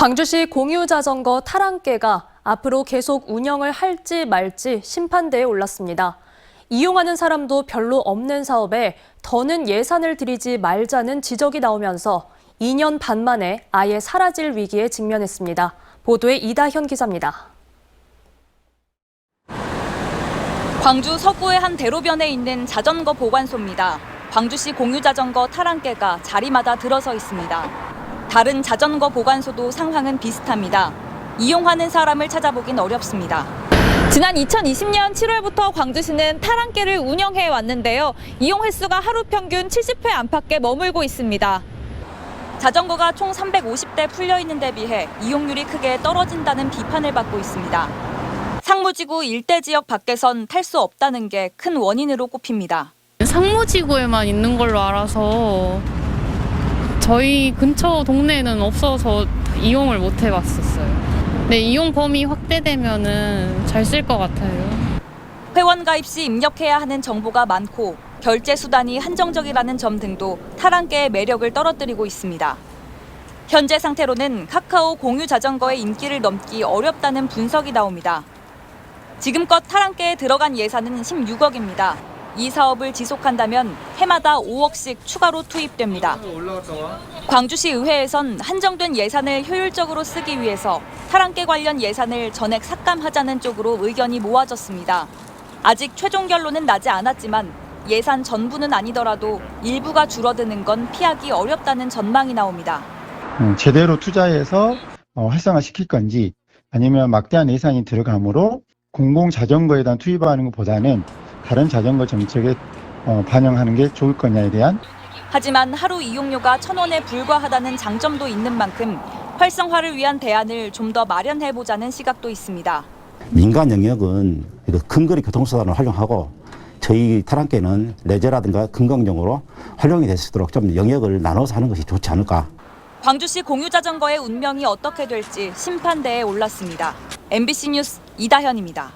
광주시 공유자전거 타랑개가 앞으로 계속 운영을 할지 말지 심판대에 올랐습니다. 이용하는 사람도 별로 없는 사업에 더는 예산을 들이지 말자는 지적이 나오면서 2년 반 만에 아예 사라질 위기에 직면했습니다. 보도에 이다현 기자입니다. 광주 서구의 한 대로변에 있는 자전거 보관소입니다. 광주시 공유자전거 타랑개가 자리마다 들어서 있습니다. 다른 자전거 보관소도 상황은 비슷합니다. 이용하는 사람을 찾아보긴 어렵습니다. 지난 2020년 7월부터 광주시는 타랑개를 운영해 왔는데요. 이용 횟수가 하루 평균 70회 안팎에 머물고 있습니다. 자전거가 총 350대 풀려 있는 데 비해 이용률이 크게 떨어진다는 비판을 받고 있습니다. 상무지구 일대 지역 밖에선 탈 수 없다는 게 큰 원인으로 꼽힙니다. 상무지구에만 있는 걸로 알아서 저희 근처 동네에는 없어서 이용을 못 해봤었어요. 네, 이용 범위 확대되면은 잘 쓸 것 같아요. 회원 가입 시 입력해야 하는 정보가 많고 결제 수단이 한정적이라는 점 등도 타랑개의 매력을 떨어뜨리고 있습니다. 현재 상태로는 카카오 공유 자전거의 인기를 넘기 어렵다는 분석이 나옵니다. 지금껏 타랑개에 들어간 예산은 16억입니다. 이 사업을 지속한다면 해마다 5억씩 추가로 투입됩니다. 광주시 의회에선 한정된 예산을 효율적으로 쓰기 위해서 타랑개 관련 예산을 전액 삭감하자는 쪽으로 의견이 모아졌습니다. 아직 최종 결론은 나지 않았지만 예산 전부는 아니더라도 일부가 줄어드는 건 피하기 어렵다는 전망이 나옵니다. 음, 제대로 투자해서 어, 활성화시킬 건지 아니면 막대한 예산이 들어가므로 공공 자전거에 대한 투입하는 것보다는 다른 자전거 정책에 어, 반영하는 게 좋을 거냐에 대한 하지만 하루 이용료가 천 원에 불과하다는 장점도 있는 만큼 활성화를 위한 대안을 좀 더 마련해 보자는 시각도 있습니다. 민간 영역은 근거리 교통수단을 활용하고 저희 타랑께는 레저라든가 금강용으로 활용이 될 수 있도록 좀 영역을 나눠서 하는 것이 좋지 않을까. 광주시 공유자전거의 운명이 어떻게 될지 심판대에 올랐습니다. MBC 뉴스 이다현입니다.